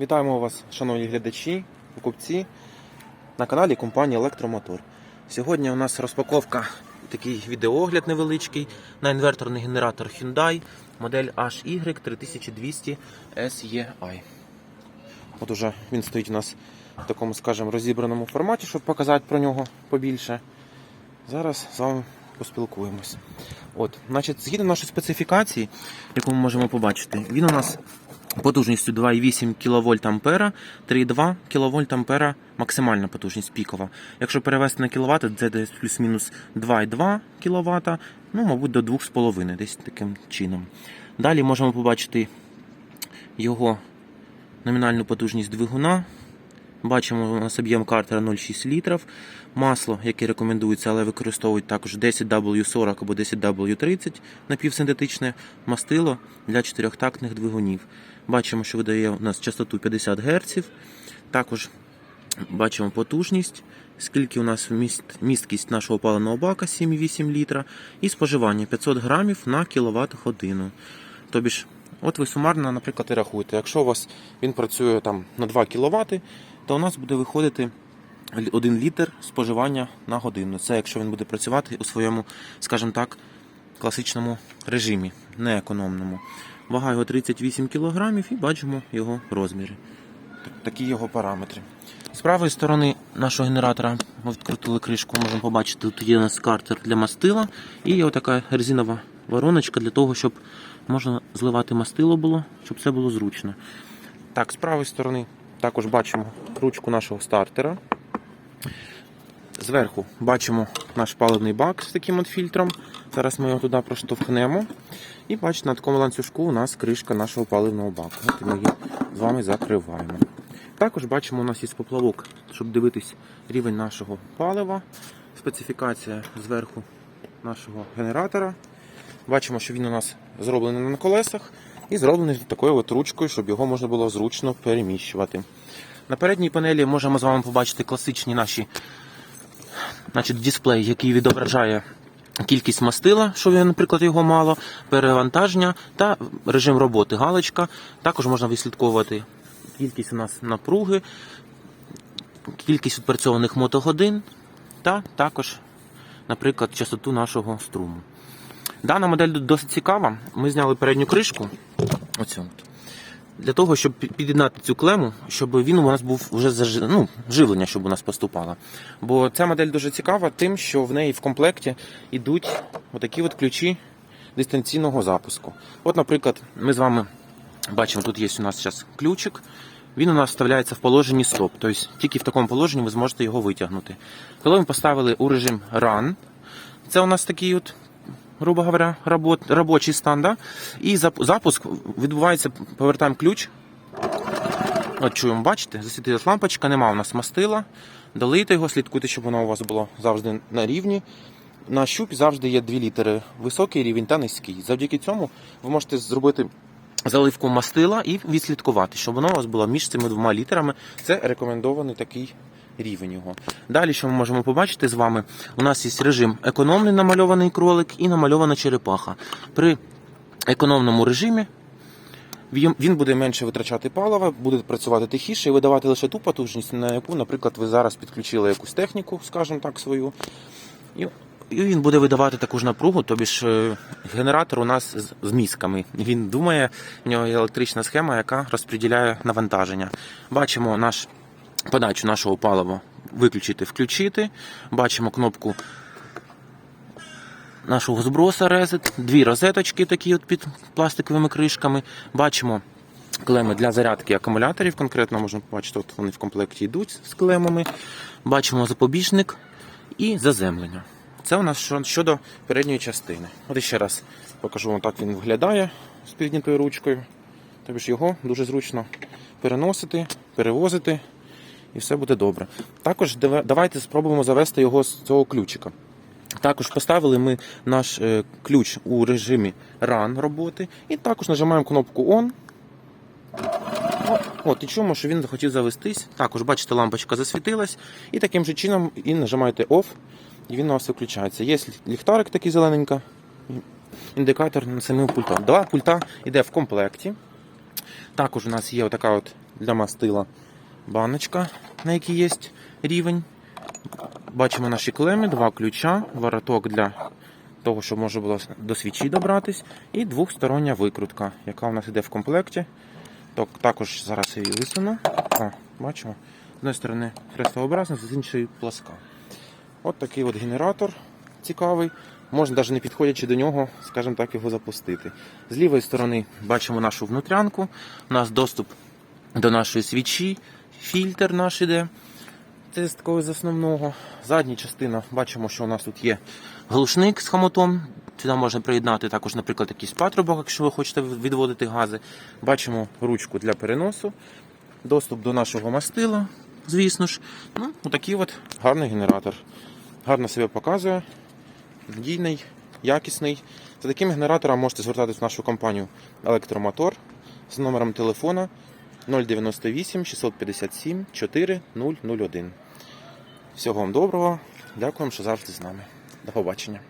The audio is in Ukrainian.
Вітаємо вас, шановні глядачі, покупці на каналі компанії Електромотор. Сьогодні у нас розпаковка, такий відеоогляд невеличкий на інверторний генератор Hyundai модель HY3200 SEI. От уже він стоїть у нас в такому, скажімо, розібраному форматі, щоб показати про нього побільше. Зараз з вами поспілкуємось. От, значить, згідно нашої специфікації, яку ми можемо побачити, він у нас потужністю 2,8 кВт Ампера, 3,2 кВт Ампера максимальна потужність пікова. Якщо перевести на кВт, це десь плюс-мінус 2,2 кВт, ну, мабуть, до 2,5 десь таким чином. Далі можемо побачити його номінальну потужність двигуна. Бачимо, у нас об'єм картера 0,6 літрів. Масло, яке рекомендується, але використовують також 10W40 або 10W30 напівсинтетичне мастило для чотирьохтактних двигунів. Бачимо, що видає у нас частоту 50 Гц. Також бачимо потужність, скільки у нас міст, місткість нашого паливного бака 7,8 літра і споживання 500 грамів на кіловат годину. Тобі от ви сумарно, наприклад, і рахуєте, якщо у вас він працює там на 2 кВт, то у нас буде виходити 1 літр споживання на годину. Це якщо він буде працювати у своєму, скажімо так, класичному режимі, не економному. Вага його 38 кг і бачимо його розміри. Такі його параметри. З правої сторони нашого генератора ми відкрутили кришку, можемо побачити, тут є у нас картер для мастила і є отака резинова вороночка для того, щоб можна зливати мастило було, щоб все було зручно. Так, з правої сторони також бачимо ручку нашого стартера. Зверху бачимо наш паливний бак з таким от фільтром. Зараз ми його туди проштовхнемо. І бачите, на такому ланцюжку у нас кришка нашого паливного баку. От ми її з вами закриваємо. Також бачимо, у нас є поплавок, щоб дивитись рівень нашого палива. Специфікація зверху нашого генератора. Бачимо, що він у нас зроблений на колесах і зроблений такою от ручкою, щоб його можна було зручно переміщувати. На передній панелі можемо з вами побачити класичні наші значить, дисплей, який відображає кількість мастила, що наприклад, його мало, перевантаження та режим роботи галочка. Також можна відслідковувати кількість у нас напруги, кількість відпрацьованих мотогодин та також, наприклад, частоту нашого струму. Дана модель досить цікава. Ми зняли передню кришку. Оцю. от. Для того, щоб під'єднати цю клему, щоб він у нас був вже зажи... ну, живлення, щоб у нас поступало. Бо ця модель дуже цікава тим, що в неї в комплекті йдуть отакі от ключі дистанційного запуску. От, наприклад, ми з вами бачимо, тут є у нас зараз ключик. Він у нас вставляється в положенні стоп. Тобто тільки в такому положенні ви зможете його витягнути. Коли ми поставили у режим Run, це у нас такий от грубо говоря, робот, робочий стан, да? і запуск відбувається, повертаємо ключ. От чуємо, бачите, засвітилась лампочка, нема у нас мастила. Долийте його, слідкуйте, щоб воно у вас було завжди на рівні. На щупі завжди є дві літери: високий рівень та низький. Завдяки цьому ви можете зробити заливку мастила і відслідкувати, щоб воно у вас було між цими двома літерами. Це рекомендований такий рівень його. Далі, що ми можемо побачити з вами, у нас є режим економний намальований кролик і намальована черепаха. При економному режимі він буде менше витрачати палива, буде працювати тихіше і видавати лише ту потужність, на яку, наприклад, ви зараз підключили якусь техніку, скажімо так, свою. І, він буде видавати таку ж напругу, тобі ж е, генератор у нас з мізками. Він думає, в нього є електрична схема, яка розподіляє навантаження. Бачимо наш подачу нашого палива виключити, включити. Бачимо кнопку нашого зброса резет, дві розеточки такі от під пластиковими кришками. Бачимо клеми для зарядки акумуляторів. Конкретно можна побачити, от вони в комплекті йдуть з клемами. Бачимо запобіжник і заземлення. Це у нас щодо передньої частини. От ще раз покажу вам, так він виглядає з піднятою ручкою. Тобі ж його дуже зручно переносити, перевозити і все буде добре. Також давайте спробуємо завести його з цього ключика. Також поставили ми наш е, ключ у режимі Run роботи і також нажимаємо кнопку On. От, і чуємо, що він захотів завестись. Також, бачите, лампочка засвітилась. І таким же чином і нажимаєте Off, і він у вас виключається. Є ліхтарик такий зелененька, індикатор на самим пультом. Два пульта йде в комплекті. Також у нас є отака от для мастила баночка, на якій є рівень. Бачимо наші клеми, два ключа, вороток для того, щоб можна було до свічі добратись, і двохстороння викрутка, яка у нас йде в комплекті. Так, також зараз її висуну. О, бачимо. З однієї сторони хрестообразна, з іншої пласка. От такий от генератор цікавий. Можна навіть не підходячи до нього, скажімо так, його запустити. З лівої сторони бачимо нашу внутрянку. У нас доступ до нашої свічі, фільтр наш іде. Це з такого з основного. Задня частина бачимо, що у нас тут є глушник з хомутом. Сюди можна приєднати також, наприклад, якийсь патрубок, якщо ви хочете відводити гази. Бачимо ручку для переносу, доступ до нашого мастила, звісно ж. Ну, отакий от гарний генератор. Гарно себе показує, надійний, якісний. За таким генератором можете звертатись в нашу компанію Електромотор з номером телефона 098 657 4001. Всього вам доброго. Дякуємо, що завжди з нами. До побачення.